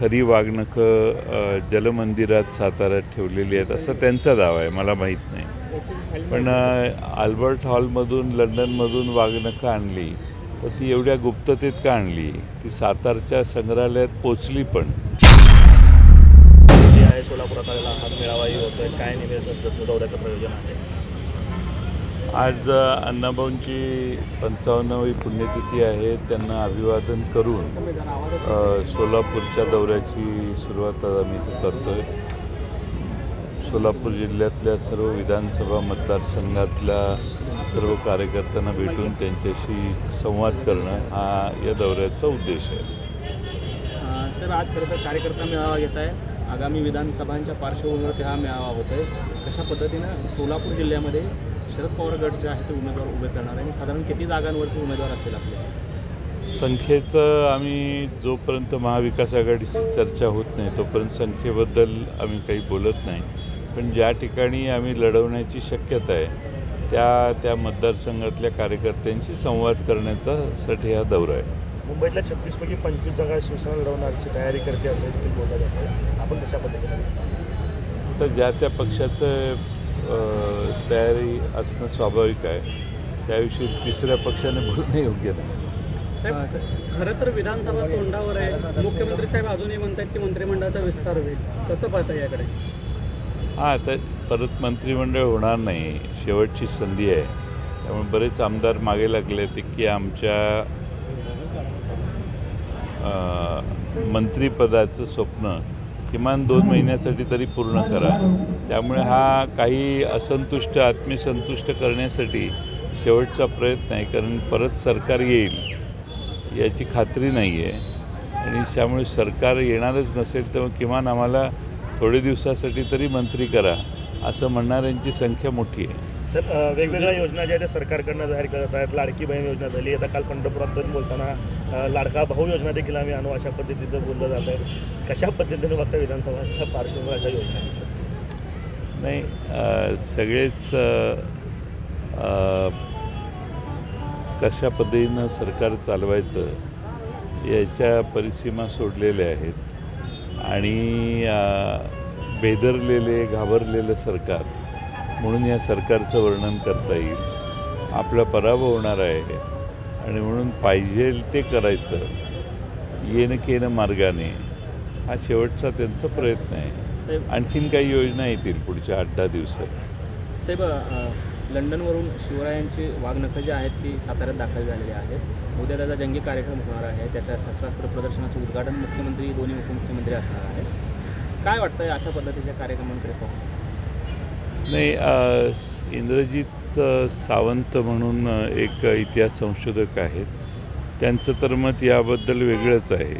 खरी वागणकं जलमंदिरात साताऱ्यात ठेवलेली आहेत असा त्यांचा दावा आहे मला माहीत नाही. पण आल्बर्ट हॉलमधून लंडनमधून वागणकं आणली तर ती एवढ्या गुप्ततेत का आणली? ती सातारच्या संग्रहालयात पोचली पण. सोलापुरात आलेला हा मेळावाही होतोय. काय निवेदन? दौऱ्याचं प्रयोजन आहे. आज अण्णाभाऊंची पंचावन्नावी पुण्यतिथी आहे. त्यांना अभिवादन करून सोलापूरच्या दौऱ्याची सुरुवात आम्ही करतो आहे सोलापूर जिल्ह्यातल्या सर्व विधानसभा मतदारसंघातल्या सर्व कार्यकर्त्यांना भेटून त्यांच्याशी संवाद करणं हा या दौऱ्याचा उद्देश आहे. सर आज खरं तर कार्यकर्ता मेळावा घेत आहे. आगामी विधानसभांच्या पार्श्वभूमीवर हा मेळावा होत आहे कशा पद्धतीनं सोलापूर जिल्ह्यामध्ये शरद पवार गट जे आहे ते उमेदवार उभे करणार आहे आणि साधारण किती जागांवरती उमेदवार असतील आपले? संख्येचं आम्ही जोपर्यंत महाविकास आघाडीची चर्चा होत नाही तोपर्यंत संख्येबद्दल आम्ही काही बोलत नाही. पण ज्या ठिकाणी आम्ही लढवण्याची शक्यता आहे त्या त्या मतदारसंघातल्या कार्यकर्त्यांशी संवाद करण्याचा साठी हा दौरा आहे. मुंबईतल्या छत्तीसपैकी पंचवीस जागा शिवसेना लढवण्याची तयारी करते असं आपण कशा पद्धतीने? तर ज्या त्या पक्षाचं तयारी असणं स्वाभाविक आहे. त्याविषयी तिसऱ्या पक्षाने बोलणं योग्य नाही. खरं तर विधानसभा तोंडावर आहे. मुख्यमंत्री साहेब अजूनही म्हणतात की मंत्रिमंडळाचा विस्तार होईल. कसं पाहता याकडे? हां तर परत मंत्रिमंडळ होणार नाही. शेवटची संधी आहे. त्यामुळे बरेच आमदार मागे लागले ते की आमच्या मंत्रिपदाचं स्वप्न किमान दोन महिन्यासाठी तरी पूर्ण करा. त्यामुळे हा काही असंतुष्ट आत्मसंतुष्ट करण्यासाठी शेवटचा प्रयत्न आहे. कारण परत सरकार येईल याची खात्री नाही आहे आणि त्यामुळे सरकार येणारच नसेल तर किमान आम्हाला थोडे दिवसासाठी तरी मंत्री करा असं म्हणणाऱ्यांची संख्या मोठी आहे. तर वेगवेगळ्या योजना ज्या त्या सरकारकडनं जाहीर करत आहेत लाडकी बहीण योजना झाली. आता काल पंढरपुरात बोलताना लाडका भाऊ योजना देखील आम्ही आणू अशा पद्धतीचं बोललं जात आहे कशा पद्धतीने बघता विधानसभाच्या पार्श्वभूमीवर अशा योजना नाही सगळेच कशा पद्धतीनं सरकार चालवायचं याच्या परिसीमा सोडलेल्या आहेत. आणि बेदरलेले घाबरलेलं सरकार म्हणून या सरकारचं वर्णन करता येईल. आपला पराभव होणार आहे. आणि म्हणून पाहिजे ते करायचं. येणं केनं मार्गाने. हा शेवटचा त्यांचा प्रयत्न आहे. साहेब. आणखीन काही योजना येतील पुढच्या आठ दहा दिवसात. साहेब लंडनवरून शिवरायांची वाघनखं जी आहेत ती साताऱ्यात दाखल झालेली आहेत. उद्या त्याचा जंगी कार्यक्रम होणार आहे. त्याच्या शस्त्रास्त्र प्रदर्शनाचं उद्घाटन मुख्यमंत्री दोन्ही उपमुख्यमंत्री असणार आहेत. काय वाटतंय अशा पद्धतीच्या कार्यक्रमांकडे पाहून? नाही इंद्रजित सावंत म्हणून एक इतिहास संशोधक आहेत. त्यांचं तर मत याबद्दल वेगळंच आहे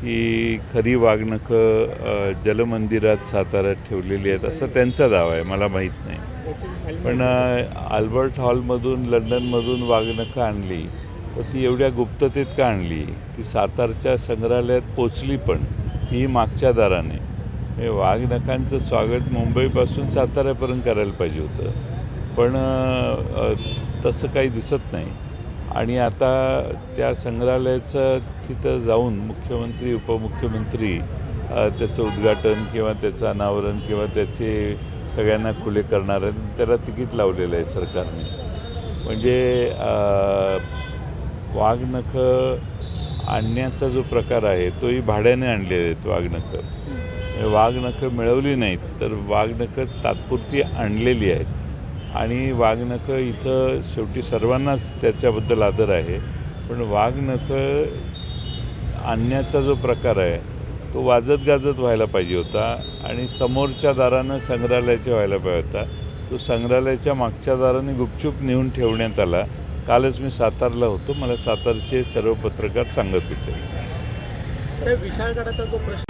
की खरी वाघनखं जलमंदिरात साताऱ्यात ठेवलेली आहेत असा त्यांचा दावा आहे मला माहीत नाही. पण आल्बर्ट हॉलमधून लंडनमधून वाघनखं आणली तर ती एवढ्या गुप्ततेत का आणली? ती सातारच्या संग्रहालयात पोचली पण ती मागच्या दाराने. हे वाघनखांचं स्वागत मुंबईपासून साताऱ्यापर्यंत करायला पाहिजे होतं. पण तसं काही दिसत नाही. आणि आता त्या संग्रहालयाचं तिथं जाऊन मुख्यमंत्री उपमुख्यमंत्री त्याचं उद्घाटन किंवा त्याचं अनावरण किंवा त्याचे सगळ्यांना खुले करणार आहेत त्याला तिकीट लावलेलं आहे सरकारने. म्हणजे वाघनखं आणण्याचा जो प्रकार आहे तोही भाड्याने आणलेले आहेत वाघनखं. वाघनखं मिळवली नाहीत तर वाघनखं तात्पुरती आणलेली आहेत. आणि वाघनखं इथं शेवटी सर्वांनाच त्याच्याबद्दल आदर आहे. पण वाघनखं आणण्याचा जो प्रकार आहे तो वाजत गाजत व्हायला पाहिजे होता आणि समोरच्या दारानं संग्रहालयाच्या व्हायला पाहिजे होता. तो संग्रहालयाच्या मागच्या दाराने गुपचूप नेऊन ठेवण्यात आला. कालच मी सातारला होतो. मला सातारचे सर्व पत्रकार सांगत होते. विशाळगडाचा जो प्रश्न